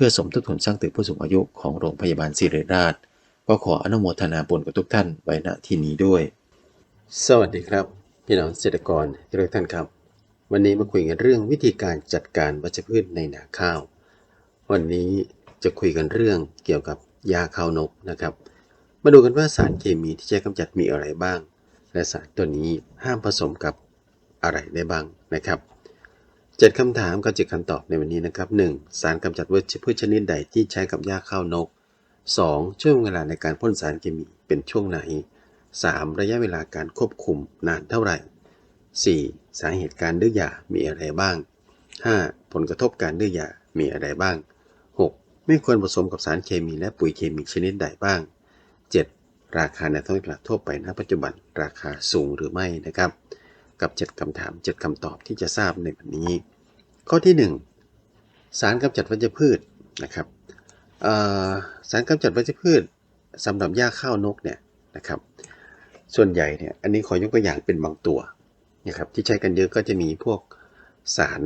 เพื่อสมทบทุนสร้างตึกผู้สูงอายุของโรงพยาบาลศิริราช ก็ขออนุโมทนาบุญกับทุกท่านไว้ณที่นี้ด้วย สวัสดีครับ พี่น้องเกษตรกรทุกท่านครับ วันนี้มาคุยกันเรื่องวิธีการจัดการวัชพืชในนาข้าว วันนี้จะคุยกันเรื่องเกี่ยวกับยาข้าวนกนะครับ มาดูกันว่าสารเคมีที่ใช้กำจัดมีอะไรบ้าง และสารตัวนี้ห้ามผสมกับอะไรได้บ้างนะครับ เจ็ดคำถามกับเจ็ดคำตอบในวันนี้นะครับ 1. สารกำจัดวัชพืชชนิดใดที่ใช้กับหญ้าข้าวนก 2. ช่วงเวลาในการพ่นสารเคมีเป็นช่วงไหน 3. ระยะเวลาการควบคุมนานเท่าไหร่ 4. สาเหตุการดื้อยามีอะไรบ้าง 5. ผลกระทบการดื้อยามีอะไรบ้าง 6. ไม่ควรผสมกับสารเคมีและปุ๋ยเคมีชนิดใดบ้าง 7. ราคาในท้องตลาดทั่วไปณปัจจุบันราคาสูงหรือไม่นะครับ กับ 7คำถาม 7คำตอบที่จะทราบในวันนี้ ข้อที่ 1 สารกำจัดวัชพืชนะครับสารกำจัดวัชพืชสำหรับหญ้าข้าวนกเนี่ยนะครับส่วนใหญ่เนี่ยอันนี้ขอยกตัวอย่างเป็นบางตัวนะครับที่ใช้กันเยอะก็จะมีพวกสาร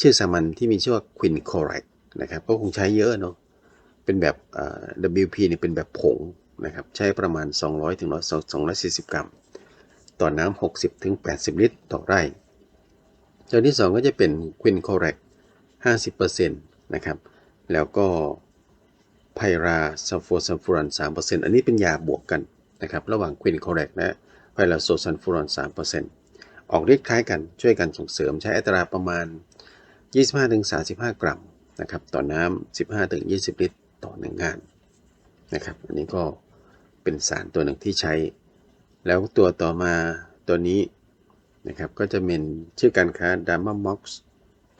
ชื่อสามัญที่มีชื่อว่าควินโคไรกนะครับก็คงใช้เยอะเนาะเป็นแบบ WP เนี่ยเป็นแบบผงนะครับใช้ประมาณ 200ถึง240 กรัม ต่อน้ำ60ถึง80 ลิตร ต่อไร่ ตัวที่ 2 ก็จะเป็นควินโคอรก50%นะครับ แล้วก็ไพราซัลโฟซัลฟูรอน3%อันนี้เป็นยาบวกกันนะครับ ระหว่างควินโคอไรกและไพราโซซัลฟูรอน3%ออกฤทธิ์คล้ายกันช่วยกันส่งเสริมใช้อัตราประมาณ 25-35 กรัมนะครับต่อน้ำ15-20 ลิตร ต่อหนึ่งงานนะครับอันนี้ก็เป็นสารตัวหนึ่งที่ใช้ แล้วตัวต่อมาตัวนี้นะครับก็จะเป็นชื่อการค้าดามาม็อกซ์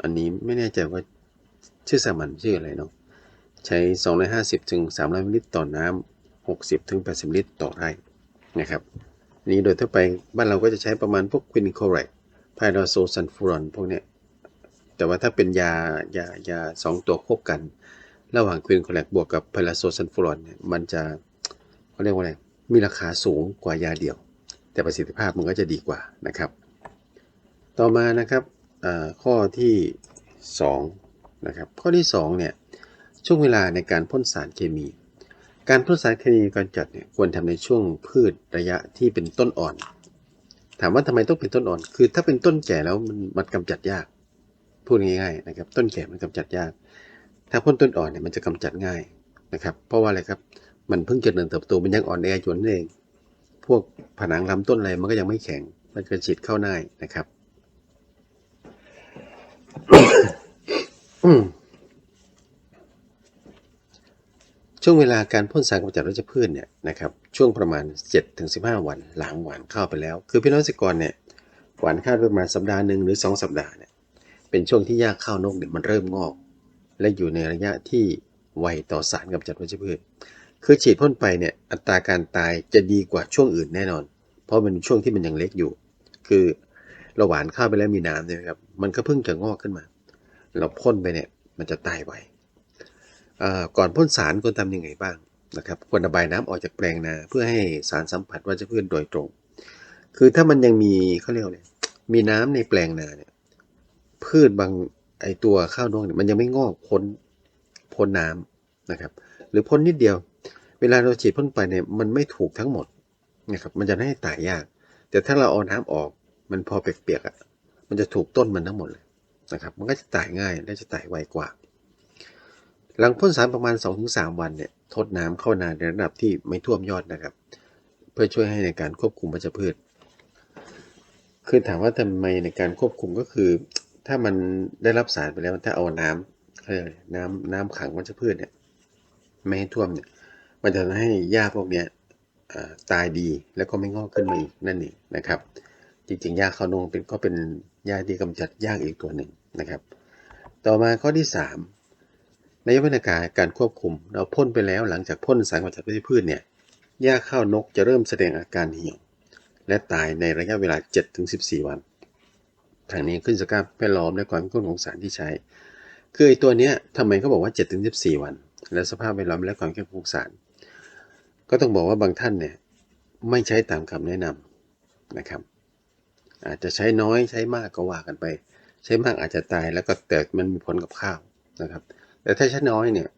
อันนี้ไม่แน่ใจว่าชื่อสามัญชื่ออะไรเนาะใช้ 250ถึง300มิลลิลิตรต่อน้ำ60ถึง80 ลิตรต่อไร่นะครับนี้โดยทั่วไปบ้านเราก็จะใช้ประมาณพวกควินโคเรกไพราโซซันฟูรอนพวกเนี้ยแต่ว่าถ้าเป็นยายายาสองตัวควบกัน ระหว่างควินโคเรกบวกกับไพราโซซันฟูรอนเนี่ยมันจะเขาเรียกว่าอะไร มีราคาสูงกว่ายาเดียว แต่ประสิทธิภาพมันก็จะดีกว่านะครับ ต่อมานะครับข้อที่2นะครับข้อที่2เนี่ยช่วงเวลาในการพ่นสารเคมี การพ่นสารเคมีการจัดเนี่ยควรทำในช่วงพืชระยะที่เป็นต้นอ่อน ถามว่าทำไมต้องเป็นต้นอ่อน คือถ้าเป็นต้นแก่แล้วมันมันกำจัดยากพูดง่ายๆนะครับต้นแก่มันกำจัดยาก ถ้าพ่นต้นอ่อนเนี่ยมันจะกำจัดง่ายนะครับ เพราะว่าอะไรครับ มันเพิ่งเจริญเติบโตมันยังอ่อนแออยู่นั่นเอง พวกผนังลำต้นอะไรมันก็ยังไม่แข็ง มันจะฉีดเข้าง่ายนะครับช่วงเวลาการพ่นสารกำจัดวัชพืชเนี่ยนะครับช่วงประมาณ 7-15 วันหลังหวานข้าวไปแล้ว คือพี่น้องเกษตรกรเนี่ยหวานข้าวประมาณสัปดาห์หนึ่งหรือ 2 สัปดาห์เนี่ยเป็นช่วงที่หญ้าข้าวนกเนี่ยมันเริ่มงอก และอยู่ในระยะที่ไวต่อสารกำจัดวัชพืช คือฉีดพ่นไปเนี่ยอัตราการตายจะดีกว่าช่วงอื่นแน่นอน เพราะมันช่วงที่มันยังเล็กอยู่ คือเราหวานข้าวไปแล้วมีน้ำเนี่ยครับมันก็เพิ่งจะงอกขึ้นมา เราพ่นไปเนี่ยมันจะตายไวก่อนพ่นสารควรทำยังไงบ้างนะครับควรระบายน้ำออกจากแปลงนาเพื่อให้สารสัมผัสวัชพืชโดยตรง คือถ้ามันยังมีเขาเรียกอะไรมีน้ำในแปลงนาเนี่ยพืชบางไอตัวข้าวนอกเนี่ยมันยังไม่งอกพ้นพ้นน้ำนะครับ หรือพ้นนิดเดียว เวลาเราฉีดพ่นไปเนี่ยมันไม่ถูกทั้งหมดนะครับมันจะให้ตายยาก แต่ถ้าเราเอาน้ำออกมันพอเปียกๆอะมันจะถูกต้นมันทั้งหมดเลยนะครับ มันก็จะตายง่ายและจะตายไวกว่า หลังพ่นสารประมาณ 2-3 วันเนี่ยทดน้ำเข้านาในระดับที่ไม่ท่วมยอดนะครับ เพื่อช่วยให้ในการควบคุมวัชพืช คือถามว่าทำไมในการควบคุมก็คือ ถ้ามันได้รับสารไปแล้วถ้าเอาน้ำเขาเรียกน้ำน้ำขังวัชพืชเนี่ยไม่ให้ท่วมเนี่ย มันจะทำให้หญ้าพวกเนี้ยตายดีแล้วก็ไม่งอกขึ้นมาอีกนั่นเองนะครับ จริงๆหญ้าข้าวนงเป็นก็เป็นหญ้าที่กำจัดยาอีกตัวหนึ่งนะครับ ต่อมาข้อที่ 3 ในระยะเวลาการการควบคุม เราพ่นไปแล้วหลังจากพ่นสารกำจัดวัชพืชเนี่ยหญ้าข้าวนกจะเริ่มแสดงอาการเหี่ยว และตายในระยะเวลา 7-14 วันทางนี้ขึ้นสภาพแวดล้อมและความเข้มข้นของสารที่ใช้ คือไอตัวเนี้ยทำไมเขาบอกว่า 7-14 วัน และสภาพแวดล้อมและความเข้มข้นของสาร ก็ต้องบอกว่าบางท่านเนี่ยไม่ใช้ตามคำแนะนำนะครับ อาจจะใช้น้อยใช้มากก็ว่ากันไป ใช้มากอาจจะตายแล้วก็แต่มันมีผลกับข้าวนะครับ แต่ถ้าใช้น้อยเนี่ย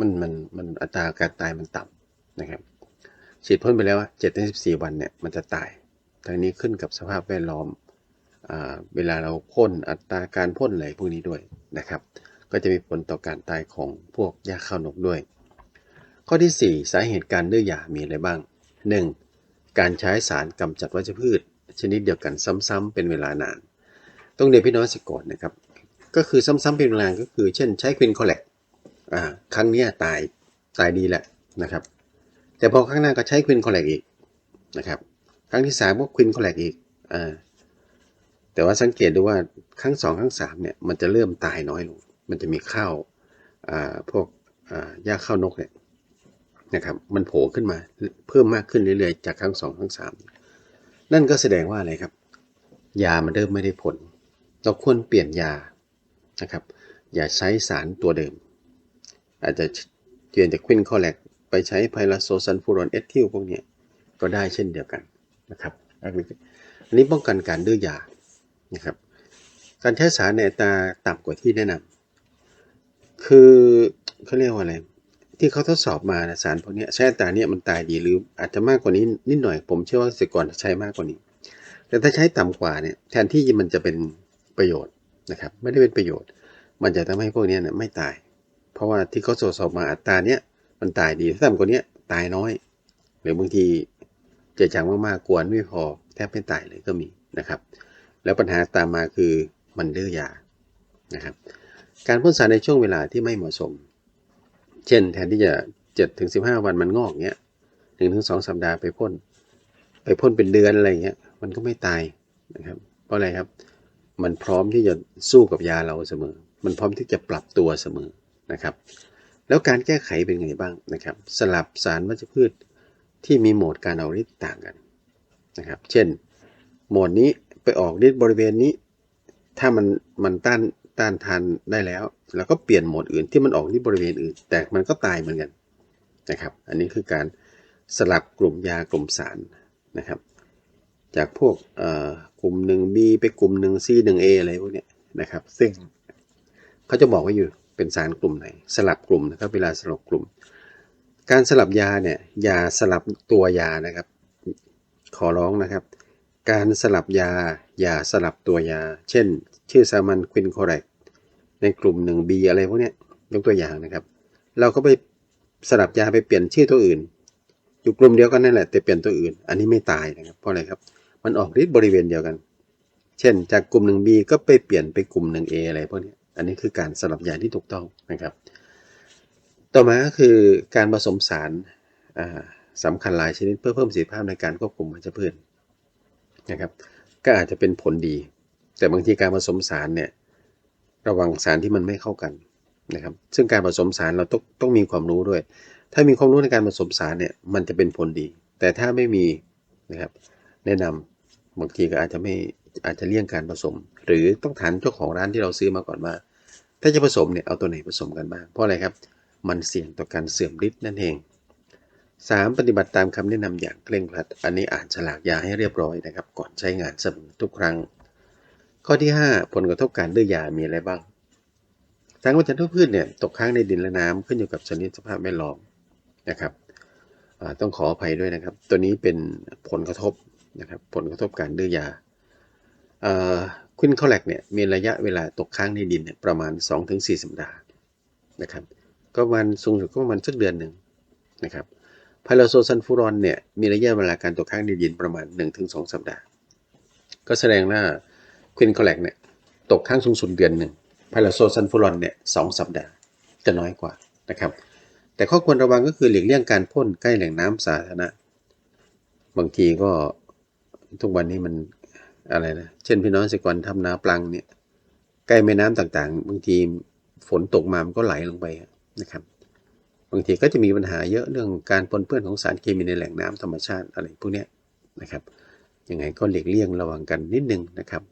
มันมันมันอัตราการตายมันต่ำนะครับฉีดพ่นไปแล้วเจ็ดถึงสิบสี่วันเนี่ยมันจะตายทางนี้ขึ้นกับสภาพแวดล้อมเวลาเราพ่นอัตราการพ่นอะไรพวกนี้ด้วยนะครับ ก็จะมีผลต่อการตายของพวกหญ้าข้าวนกด้วย ข้อที่ 4 สาเหตุการดื้อยามีอะไรบ้าง 1. การใช้สารกำจัดวัชพืช ชนิดเดียวกันซ้ำๆเป็นเวลานาน ต้องเรียนพี่น้องสิก่อนนะครับ ก็คือซ้ำๆเป็นเวลานานก็คือ เช่นใช้ควินคอลเลกครั้งนี้ตายตายดีแหละนะครับ แต่พอครั้งหน้าก็ใช้ควินคอลเลกอีกนะครับ ครั้งที่สามก็ควินคอลเลกอีกอ่าแต่ว่าสังเกตดูว่าครั้งสองครั้งสามเนี่ยมันจะเริ่มตายน้อยลง มันจะมีข้าวพวกหญ้าข้าวนกเนี่ย นะครับ มันโผล่ขึ้นมาเพิ่มมากขึ้นเรื่อยๆ จากครั้งสองครั้งสามนั่นก็แสดงว่าอะไรครับ ยามันเริ่มไม่ได้ผล เราควรเปลี่ยนยานะครับ อย่าใช้สารตัวเดิม อาจจะเปลี่ยนจากควินคอแลกไปใช้ไพลาโซซันฟูรอนเอทิลพวกเนี้ก็ได้เช่นเดียวกันนะครับอันนี้ป้องกันการดื้อยานะครับ การใช้สารในตาต่ำกว่าที่แนะนำคือเขาเรียกว่าอะไร ที่เขาทดสอบมานะสารพวกนี้ใช้อัตราเนี้ยมันตายดีหรืออาจจะมากกว่านี้นิดหน่อย ผมเชื่อว่าเกษตรกรใช้มากกว่านี้ แต่ถ้าใช้ต่ำกว่าเนี่ยแทนที่มันจะเป็นประโยชน์นะครับ ไม่ได้เป็นประโยชน์ มันจะทำให้พวกนี้เนี่ยไม่ตาย เพราะว่าที่เขาตรวจสอบมาอัตราเนี้ยมันตายดีถ้าต่ำกว่านี้ตายน้อย หรือบางทีเจะจังมากๆกวนไม่พอแทบไม่ตายเลยก็มีนะครับ แล้วปัญหาตามมาคือมันดื้อยานะครับ การพ่นสารในช่วงเวลาที่ไม่เหมาะสม เช่น แทนที่จะ7ถึง15วันมันงอกเงี้ยหนึ่งถึงสองสัปดาห์ไปพ่น ไปพ่นเป็นเดือนอะไรเงี้ย มันก็ไม่ตายนะครับ เพราะอะไรครับ มันพร้อมที่จะสู้กับยาเราเสมอ มันพร้อมที่จะปรับตัวเสมอนะครับ แล้วการแก้ไขเป็นไงบ้างนะครับ สลับสารวัชพืชที่มีโหมดการออกฤทธิ์ต่างกันนะครับ เช่น โหมดนี้ไปออกฤทธิ์บริเวณนี้ ถ้ามันมันต้าน ต้านทานได้แล้ว แล้วก็เปลี่ยนโหมดอื่นที่มันออกที่บริเวณอื่น แต่มันก็ตายเหมือนกันนะครับ อันนี้คือการสลับกลุ่มยากลุ่มสารนะครับ จากพวกกลุ่มหนึ่ง B ไปกลุ่มหนึ่ง C หนึ่ง A อะไรพวกเนี้ยนะครับ ซึ่งเขาจะบอกไว้อยู่เป็นสารกลุ่มไหน สลับกลุ่มนะครับ เวลาสลับกลุ่ม การสลับยาเนี่ยยาสลับตัวยานะครับ ขอร้องนะครับ การสลับยาอย่าสลับตัวยา เช่น ชื่อสามัญควินโคเรกในกลุ่ม 1B อะไรพวกนี้ยกตัวอย่างนะครับ เราก็ไปสลับยาไปเปลี่ยนชื่อตัวอื่น อยู่กลุ่มเดียวกันนั่นแหละแต่เปลี่ยนตัวอื่น อันนี้ไม่ตายนะครับ เพราะอะไรครับ มันออกฤทธิ์บริเวณเดียวกัน เช่น จากกลุ่ม 1B ก็ไปเปลี่ยนไปกลุ่ม 1A อะไรพวกนี้อันนี้คือการสลับยาที่ถูกต้องนะครับ ต่อมาก็คือการผสมสารอ่าสำคัญหลายชนิดเพื่อเพิ่มประสิทธิภาพในการควบคุมวัชพืชนะครับ ก็อาจจะเป็นผลดี แต่บางทีการผสมสารเนี่ยระวังสารที่มันไม่เข้ากันนะครับ ซึ่งการผสมสารเราต้องต้องมีความรู้ด้วย ถ้ามีความรู้ในการผสมสารเนี่ยมันจะเป็นผลดี แต่ถ้าไม่มีนะครับแนะนำบางทีก็อาจจะไม่อาจจะเลี่ยงการผสม หรือต้องถามเจ้าของร้านที่เราซื้อมาก่อนว่า ถ้าจะผสมเนี่ยเอาตัวไหนผสมกันบ้างเพราะอะไรครับมันเสี่ยงต่อการเสื่อมฤทธิ์นั่นเอง 3. ปฏิบัติตามคำแนะนำอย่างเคร่งครัด อันนี้อ่านฉลากยาให้เรียบร้อยนะครับ ก่อนใช้งานเสมอทุกครั้ง ข้อที่ 5 ผลกระทบการดื้อยามีอะไรบ้าง สารกำจัดพืชเนี่ยตกค้างในดินและน้ำขึ้นอยู่กับชนิดสภาพแวดล้อมนะครับต้องขออภัยด้วยนะครับ ตัวนี้เป็นผลกระทบนะครับ ผลกระทบการดื้อยาควินคอแลกเนี่ยมีระยะเวลาตกค้างในดินเนี่ยประมาณ 2-4 สัปดาห์นะครับ ก็ประมาณสูงสุดก็ประมาณสักเดือนหนึ่งนะครับไพลาโซซันฟูรอนเนี่ยมีระยะเวลาการตกค้างในดินประมาณ 1-2 สัปดาห์ ก็แสดงว่า ควินคอแลกเนี่ยตกค้างสูงสุดเดือนหนึ่งไพลาโซซันฟูรอนเนี่ยสองสัปดาห์จะน้อยกว่านะครับ แต่ข้อควรระวังก็คือหลีกเลี่ยงการพ่นใกล้แหล่งน้ำสาธารณะ บางทีก็ทุกวันนี้มันอะไรนะ เช่นพี่น้องเกษตรกรทำนาปลังเนี่ยใกล้แม่น้ำต่างๆ บางทีฝนตกมามันก็ไหลลงไปนะครับ บางทีก็จะมีปัญหาเยอะเรื่องการปนเปื้อนของสารเคมีในแหล่งน้ำธรรมชาติอะไรพวกนี้นะครับยังไงก็หลีกเลี่ยงระวังกันนิดนึงนะครับ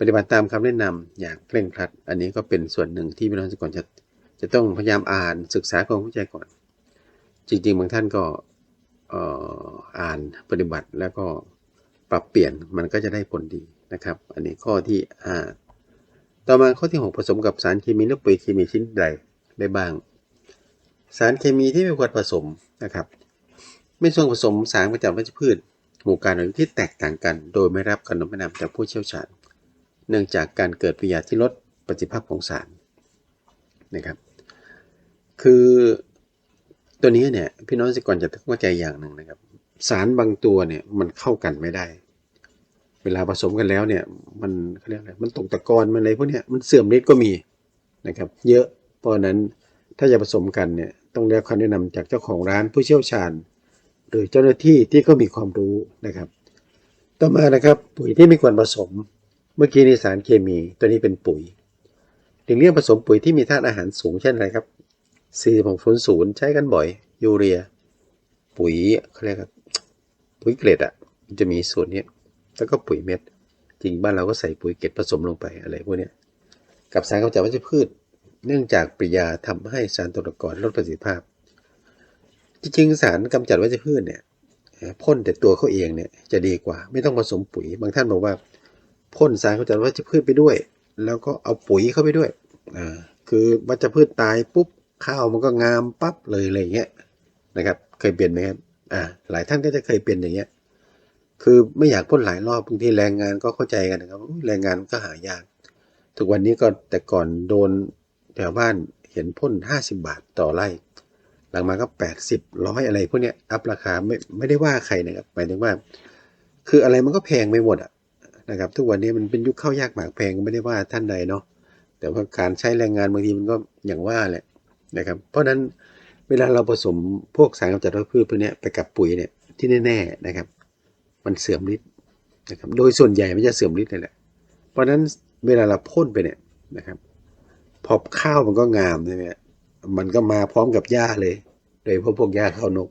ปฏิบัติตามคำแนะนำอย่างเคร่งครัด อันนี้ก็เป็นส่วนหนึ่งที่พี่น้องเกษตรกรจะจะต้องพยายามอ่านศึกษาความเข้าใจก่อน จริง ๆ บางท่านก็อ่ออ่านปฏิบัติแล้วก็ปรับเปลี่ยนมันก็จะได้ผลดีนะครับ อันนี้ข้อที่ต่อมาข้อที่ 6 ผสมกับสารเคมีหรือปุ๋ยเคมีชนิดใดได้บ้าง สารเคมีที่ไม่ควรผสมนะครับ ไม่ส่วนผสมสารประจำวัชพืชหมู่การอื่นที่แตกต่างกัน โดยไม่รับคำแนะนำจากผู้เชี่ยวชาญ เนื่องจากการเกิดปฏิกิริยาที่ลดประสิทธิภาพของสารนะครับ คือตัวนี้เนี่ยพี่น้องเกษตรกรจะต้องเข้าใจอย่างหนึ่งนะครับ สารบางตัวเนี่ยมันเข้ากันไม่ได้ เวลาผสมกันแล้วเนี่ยมันเขาเรียกอะไรมันตกตะกอนมันอะไรพวกเนี้ยมันเสื่อมฤทธิ์ก็มีนะครับ เยอะเพราะนั้นถ้าจะผสมกันเนี่ยต้องได้คำแนะนำจากเจ้าของร้านผู้เชี่ยวชาญ หรือเจ้าหน้าที่ที่เขามีความรู้นะครับ ต่อมานะครับปุ๋ยที่ไม่ควรผสม มื่อกี้นี่สารเคมีตัวนี้เป็นปุ๋ยหลีกเลี่ยงผสมปุ๋ยที่มีธาตุอาหารสูงเช่นอะไรครับ4600ใช้กันบ่อย ยูเรีย ปุ๋ยเขาเรียกครับปุ๋ยเกล็ดอะมันจะมีส่วนนี้แล้วก็ปุ๋ยเม็ด จริงบ้านเราก็ใส่ปุ๋ยเกล็ดผสมลงไปอะไรพวกนี้กับสารกำจัดวัชพืช เนื่องจากปริยาทำให้สารตกตะกอนลดประสิทธิภาพ จริงๆสารกำจัดวัชพืชเนี่ยพ่นแต่ตัวเขาเองเนี่ยจะดีกว่า ไม่ต้องผสมปุ๋ยบางท่านบอกว่า พ่นสารกำจัดวัชพืชไปด้วย แล้วก็เอาปุ๋ยเข้าไปด้วยอ่าคือวัชพืชตายปุ๊บข้าวมันก็งามปั๊บเลยอะไรเงี้ยนะครับ เคยเป็นไหมครับอ่าหลายท่านก็จะเคยเป็นอย่างเงี้ย คือไม่อยากพ่นหลายรอบบางทีแรงงานก็เข้าใจกันนะครับแรงงานก็หายากทุกวันนี้ก็แต่ก่อนโดนแถวบ้านเห็นพ่น 50 บาทต่อไร่ หลังมาก็ 80ร้อยอะไรพวกเนี้ยอัพราคาไม่ไม่ได้ว่าใครนะครับหมายถึงว่า คืออะไรมันก็แพงไปหมดอะ นะครับ ทุกวันนี้มันเป็นยุคเข้ายากหมากแพงก็ไม่ได้ว่าท่านใดเนาะแต่ว่าการใช้แรงงานบางทีมันก็อย่างว่าแหละนะครับ เพราะฉะนั้นเวลาเราผสมพวกสารกำจัดวัชพืชพวกนี้ไปกับปุ๋ยเนี่ยที่แน่ๆนะครับ มันเสื่อมฤทธิ์นะครับ โดยส่วนใหญ่มันจะเสื่อมฤทธิ์เลยแหละ เพราะฉะนั้นเวลาเราพ่นไปเนี่ยนะครับ พอข้าวมันก็งามใช่ไหมมันก็มาพร้อมกับหญ้าเลย โดยเฉพาะพวกหญ้าข้าวนก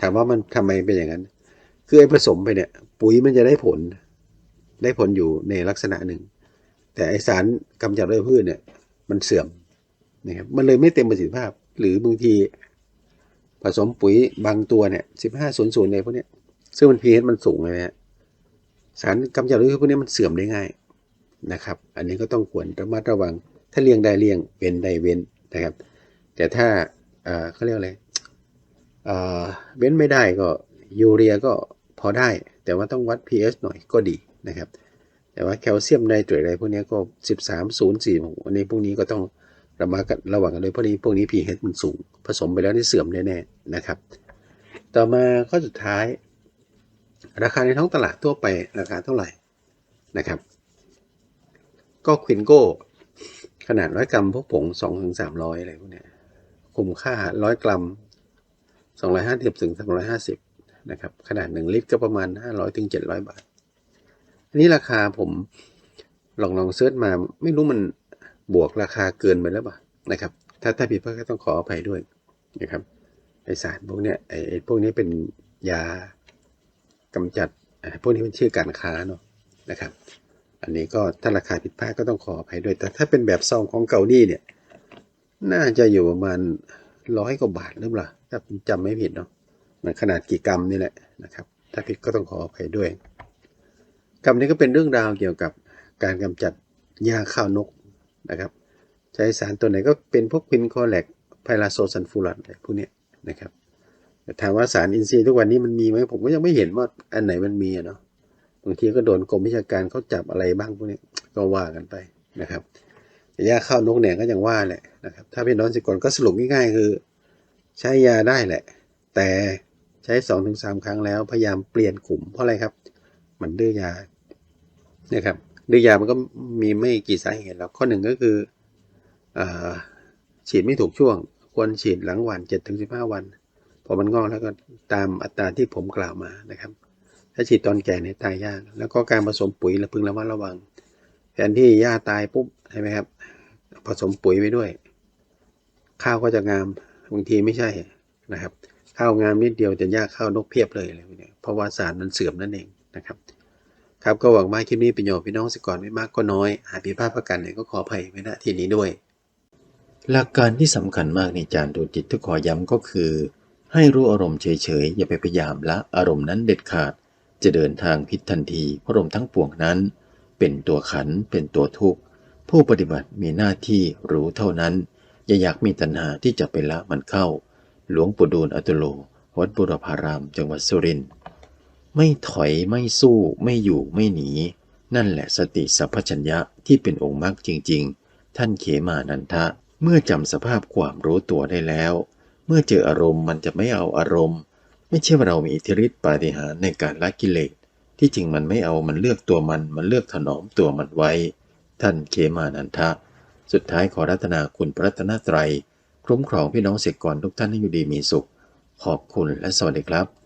ถามว่ามันทำไมเป็นอย่างนั้น คือไอ้ผสมไปเนี่ย ปุ๋ยมันจะได้ผล ได้ผลอยู่ในลักษณะหนึ่ง แต่ไอสารกำจัดวัชพืชเนี่ยมันเสื่อมนะครับมันเลยไม่เต็มประสิทธิภาพ หรือบางทีผสมปุ๋ยบางตัวเนี่ยสิบห้าศูนย์ศูนย์ในพวกนี้ซึ่งมัน pH มันสูงเลยนะฮะสารกำจัดวัชพืชพวกนี้มันเสื่อมได้ง่ายนะครับ อันนี้ก็ต้องควรระมัดระวัง ถ้าเลี่ยงได้เลี่ยงเว้นได้เว้นนะครับ แต่ถ้าเออเขาเรียกอะไรเออเว้นไม่ได้ก็ยูเรียก็พอได้ แต่ว่าต้องวัด pH หน่อยก็ดี นะครับ แต่ว่าแคลเซียมไนเตรตอะไรพวกนี้ก็ 13 0 4อันนี้พวกนี้ก็ต้องระมัดระวังกันเลยเพราะนี้พวกนี้ pH มันสูง ผสมไปแล้วนี่เสื่อมแน่ๆนะครับ ต่อมาข้อสุดท้าย ราคาในท้องตลาดทั่วไปราคาเท่าไหร่นะครับ ก็ควินโก้ขนาดร้อยกรัมพวกผงสองถึงสามร้อยอะไรพวกนี้คุ้มค่าร้อยกรัมสองร้อยห้าสิบถึงสองร้อยห้าสิบนะครับ ขนาดหนึ่งลิตรก็ประมาณห้าร้อยถึงเจ็ดร้อยบาท อันนี้ราคาผมลองลองเซิร์ชมาไม่รู้มันบวกราคาเกินไปแล้วป่ะนะครับ ถ้าถ้าผิดพลาดก็ต้องขออภัยด้วยนะครับไอสารพวกเนี้ยไอไอพวกนี้เป็นยากำจัดพวกนี้เป็นชื่อการค้าเนาะนะครับ อันนี้ก็ถ้าราคาผิดพลาดก็ต้องขออภัยด้วย แต่ถ้าเป็นแบบซองของเกาหลีเนี่ย น่าจะอยู่ประมาณร้อยกว่าบาทหรือเปล่าถ้าผมจำไม่ผิดเนาะมันขนาดกี่กรัมนี่แหละนะครับ ถ้าผิดก็ต้องขออภัยด้วย กรรมนี้ก็เป็นเรื่องราวเกี่ยวกับการกำจัดหญ้าข้าวนกนะครับ ใช้สารตัวไหนก็เป็นพวกควินคอแลกไพลาโซซันฟูรันอะไรพวกนี้นะครับแต่ถามว่าสารอินทรีย์ทุกวันนี้มันมีไหมผมก็ยังไม่เห็นว่าอันไหนมันมีอะเนาะบางทีก็โดนกรมวิชาการเขาจับอะไรบ้างพวกนี้ก็ว่ากันไปนะครับแต่ยาข้าวนกเนี่ยก็ยังว่าแหละนะครับ ถ้าพี่น้องสิกรก็สรุปง่ายๆคือ ใช้ยาได้แหละ แต่ใช้สองถึงสามครั้งแล้วพยายามเปลี่ยนกลุ่มเพราะอะไรครับ มันดื้อยานะครับดื้อยามันก็มีไม่กี่สาเหตุแล้วข้อหนึ่งก็คืออฉีดไม่ถูกช่วง ควรฉีดหลังวานเจ็ดถึงสิบห้าวันพอมันงอกแล้วก็ตามอัตราที่ผมกล่าวมานะครับ ถ้าฉีดตอนแก่เนี่ยตายยาก แล้วก็การผสมปุ๋ยราพึงระมัดระวังแทนที่หญ้าตายปุ๊บใช่ไหมครับ ผสมปุ๋ยไปด้วย ข้าวก็จะงามบางทีไม่ใช่นะครับ ข้าวงามนิดเดียวจะยากข้าวนกเพียบเลยอะไรพวกเนี่ยเพราะว่าสารมันเสื่อมนั่นเอง นะครับ ครับก็หวังว่าคลิปนี้เป็นประโยชน์พี่น้องสิก่อนไม่มากก็น้อย หากผิดพลาดประการใดก็ขออภัยไว้ณที่นี้ด้วย หลักการที่สำคัญมากในจานดูจิตที่ขอย้ำก็คือ ให้รู้อารมณ์เฉยๆ อย่าไปพยายามละอารมณ์นั้นเด็ดขาด จะเดินทางผิดทันทีเพราะอารมณ์ทั้งปวงนั้น เป็นตัวขันเป็นตัวทุกข์ผู้ปฏิบัติมีหน้าที่รู้เท่านั้น อย่าอยากมีตัณหาที่จะไปละมันเข้า หลวงปู่ดูลอัตุโล วัดบุรพาราม จังหวัดสุรินทร์ ไม่ถอยไม่สู้ไม่อยู่ไม่หนี นั่นแหละสติสัพพัญญะที่เป็นองค์มรรคจริง ๆ ท่านเขมานันทะ เมื่อจำสภาพความรู้ตัวได้แล้ว เมื่อเจออารมณ์มันจะไม่เอาอารมณ์ ไม่ใช่ว่าเรามีอิทธิฤทธิปาฏิหาริย์ในการละกิเลสที่จริงมันไม่เอามันเลือกตัวมันมันเลือกถนอมตัวมันไว้ ท่านเขมานันทะ สุดท้ายขอรัตนาคุณพระรัตนตรัย คุ้มครองพี่น้องเสกกรทุกท่านให้อยู่ดีมีสุข ขอบคุณและสวัสดีครับ